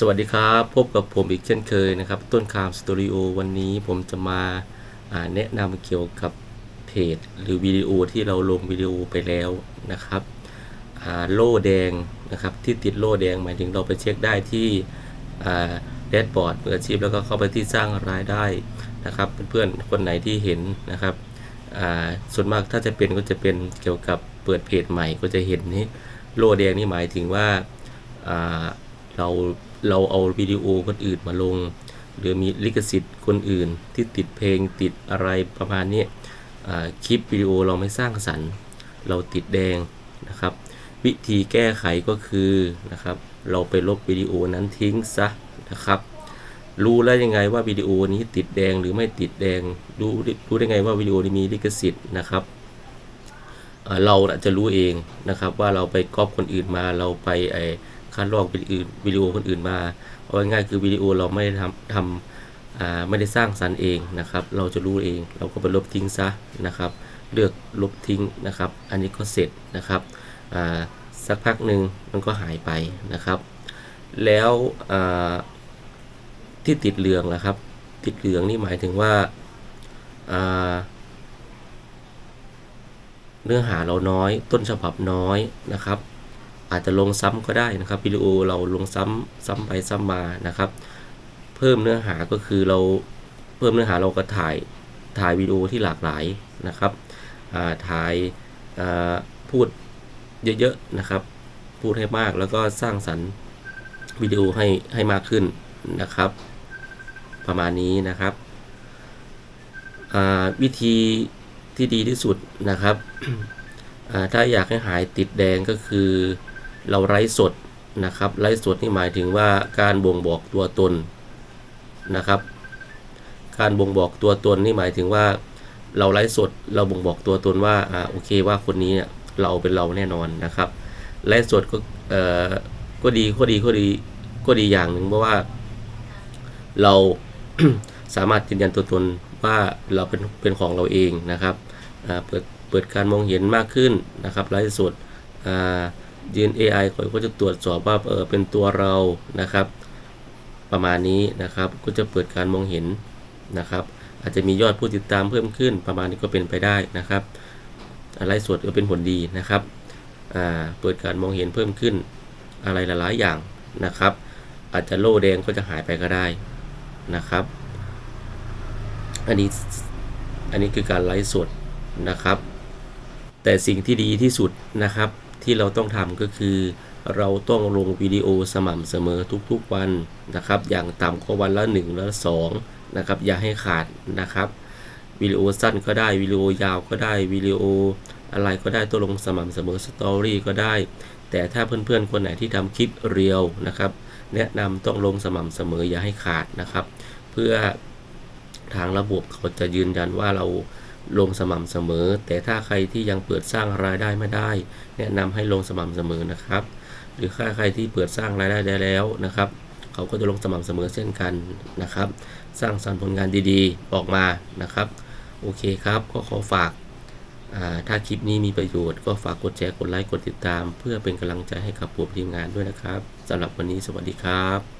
สวัสดีครับ พบกับผมอีกเช่นเคยนะครับ ต้นคามสตูดิโอวันนี้ผมจะมาาแนะนำเกี่ยวกับเพจหรือวิดีโอที่เราลงวิดีโอไปแล้วนะครับโล่แดงนะครับที่ติดโล่แดงหมายถึงเราไปเช็คได้ที่แดชบอร์ดมืออาชีพแล้วก็เข้าไปที่สร้างรายได้นะครับเพื่อนๆคนไหนที่เห็นนะครับส่วนมากถ้าจะเป็นก็จะเป็นเกี่ยวกับเปิดเพจใหม่ก็จะเห็นนี้โล่แดงนี่หมายถึงว่า เราเราเอาวิดีโอคนอื่นมาลง หรือมีลิขสิทธิ์คนอื่นที่ติดเพลงติดอะไรประมาณนี้คลิปวิดีโอเราไม่สร้างสรรค์ เราติดแดงนะครับ วิธีแก้ไขก็คือนะครับเราไปลบวิดีโอนั้นทิ้งซะนะครับ รู้แล้วยังไงว่าวิดีโอนี้ติดแดงหรือไม่ติดแดงรู้รู้ได้ไงว่าวิดีโอนี้มีลิขสิทธิ์นะครับเราจะรู้เองนะครับว่าเราไปก๊อปคนอื่นมาเราไปไอ คัดลอกวิดีโอวิดีโอคนอื่นมาเอาง่ายๆคือวิดีโอเราไม่ได้ทำทำไม่ได้สร้างสรรค์เองนะครับ เราจะรู้เอง เราก็ไปลบทิ้งซะนะครับ เลือกลบทิ้งนะครับ อันนี้ก็เสร็จนะครับสักพักหนึ่งมันก็หายไปนะครับ แล้วที่ติดเหลืองนะครับ ติดเหลืองนี่หมายถึงว่าเนื้อหาเราน้อย ต้นฉบับน้อยนะครับ อาจจะลงซ้ำก็ได้นะครับวิดีโอเราลงซ้ำซ้ำไปซ้ำมานะครับ เพิ่มเนื้อหาก็คือเราเพิ่มเนื้อหาเราก็ถ่ายถ่ายวิดีโอที่หลากหลายนะครับถ่ายพูดเยอะๆนะครับ พูดให้มากแล้วก็สร้างสรรค์วิดีโอให้ให้มากขึ้นนะครับ ประมาณนี้นะครับวิธีที่ดีที่สุดนะครับถ้าอยากให้หายติดแดงก็คือ เราไร้สดนะครับไร้สดนี่หมายถึงว่าการบ่งบอกตัวตนนะครับ การบ่งบอกตัวตนนี่หมายถึงว่าเราไร้สดเราบ่งบอกตัวตนว่าอ่าโอเคว่าคนนี้เนี่ยเราเป็นเราแน่นอนนะครับไร้สดก็เอ่อก็ดีก็ดีก็ดีก็ดีอย่างหนึ่งเพราะว่าเราสามารถยืนยันตัวตนว่าเราเป็นเป็นของเราเองนะครับอ่าเปิดเปิดการมองเห็นมากขึ้นนะครับไลฟ์สดอ่า ยืน AI ก็จะตรวจสอบว่าเออเป็นตัวเรานะครับ ประมาณนี้นะครับก็จะเปิดการมองเห็นนะครับ อาจจะมียอดผู้ติดตามเพิ่มขึ้น ประมาณนี้ก็เป็นไปได้นะครับไลฟ์สดก็เป็นผลดีนะครับเปิดการมองเห็นเพิ่มขึ้นอะไรหลายๆอย่างนะครับ อาจจะโล่แดงก็จะหายไปก็ได้นะครับ อันนี้อันนี้คือการไลฟ์สดนะครับ แต่สิ่งที่ดีที่สุดนะครับ ที่เราต้องทำก็คือ เราต้องลงวิดีโอสม่ำเสมอทุกๆวันนะครับ อย่างต่ำก็วันละ1และ2นะครับ อย่าให้ขาดนะครับวิดีโอสั้นก็ได้วิดีโอยาวก็ได้วิดีโออะไรก็ได้ต้องลงสม่ำเสมอสตอรี่ก็ได้ แต่ถ้าเพื่อนๆ คนไหนที่ทำคลิปเรียวนะครับ แนะนำต้องลงสม่ำเสมออย่าให้ขาดนะครับ เพื่อทางระบบเขาจะยืนยันว่าเรา ลงสม่ำเสมอ แต่ถ้าใครที่ยังเปิดสร้างรายได้ไม่ได้ แนะนำให้ลงสม่ำเสมอนะครับ หรือถ้าใครที่เปิดสร้างรายได้ได้แล้วนะครับเขาก็จะลงสม่ำเสมอเช่นกันนะครับ สร้างสรรค์ผลงานดีๆ ออกมานะครับ โอเคครับก็ขอฝากาถ้าคลิปนี้มีประโยชน์ก็ฝากกดแชร์กดไลค์กดติดตาม เพื่อเป็นกำลังใจให้กับผมทีมงานด้วยนะครับสำหรับวันนี้สวัสดีครับ